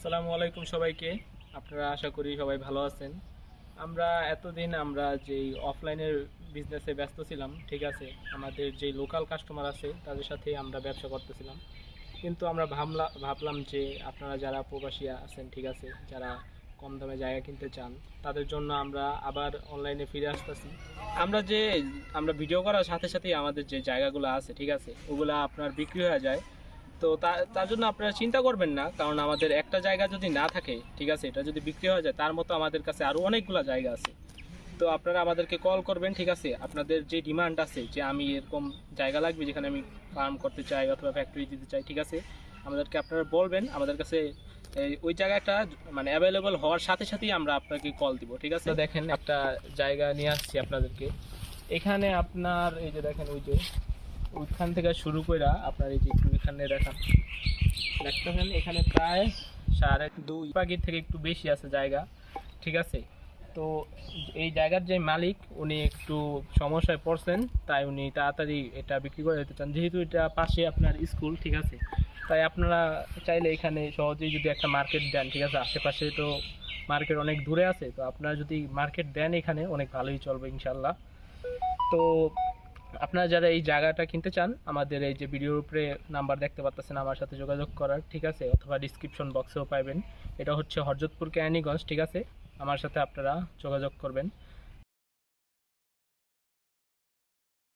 আসসালামু আলাইকুম সবাইকে। আপনারা আশা করি সবাই ভালো আছেন। আমরা এতদিন আমরা যেই অফলাইনের বিজনেসে ব্যস্ত ছিলাম, ঠিক আছে, আমাদের যে লোকাল কাস্টমার আছে, তাদের সাথে আমরা ব্যবসা করতেছিলাম। কিন্তু আমরা ভাবলা, ভাবলাম যে আপনারা যারা প্রবাসী আছেন, ঠিক আছে, যারা কম দামে জায়গা কিনতে চান, তাদের জন্য আমরা আবার অনলাইনে ফিরে আসতেছি। আমরা যে, আমরা ভিডিও করার সাথে সাথেই আমাদের যে জায়গাগুলো আছে, ঠিক আছে, ওগুলা আপনার বিক্রি হয়ে যায়। তো তার জন্য আপনারা চিন্তা করবেন না, কারণ আমাদের একটা জায়গা যদি না থাকে, ঠিক আছে, এটা যদি বিক্রি হয়ে যায়, তার মতো আমাদের কাছে আরও অনেকগুলো জায়গা আছে। তো আপনারা আমাদেরকে কল করবেন, ঠিক আছে, আপনাদের যে ডিমান্ড আছে, যে আমি এরকম জায়গা লাগবে যেখানে আমি ফার্ম করতে চাই অথবা ফ্যাক্টরি দিতে চাই, ঠিক আছে, আমাদেরকে আপনারা বলবেন, আমাদের কাছে ওই জায়গাটা মানে অ্যাভেলেবল হওয়ার সাথে সাথেই আমরা আপনাকে কল দিব, ঠিক আছে? দেখেন, একটা জায়গা নিয়ে আসছি আপনাদেরকে। এখানে আপনার, এই যে দেখেন, ওই যে ওইখান থেকে শুরু করে আপনার এই যে একটু এখানে দেখান। দেখতেছেন, এখানে প্রায় সাড়ে দুই পাখির থেকে একটু বেশি আছে জায়গা, ঠিক আছে? তো এই জায়গার যে মালিক, উনি একটু সমস্যায় পড়ছেন, তাই উনি তাড়াতাড়ি এটা বিক্রি করে দিতে চান। যেহেতু এটা পাশে আপনার স্কুল, ঠিক আছে? তাই আপনারা চাইলে এখানে সহজেই যদি একটা মার্কেট দেন, ঠিক আছে? আশেপাশে তো মার্কেট অনেক দূরে আছে, তো আপনারা যদি মার্কেট দেন এখানে, অনেক ভালোই চলবে ইনশাল্লাহ তো আপনারা যারা এই জায়গাটা কিনতে চান, আমাদের এই যে ভিডিওর উপরে নাম্বার দেখতে পাচ্ছেন আমার সাথে যোগাযোগ করার, ঠিক আছে? অথবা ডিসক্রিপশন বক্সেও পাবেন এটা হচ্ছে হরজতপুর কেরানীগঞ্জ, ঠিক আছে? আমার সাথে আপনারা যোগাযোগ করবেন।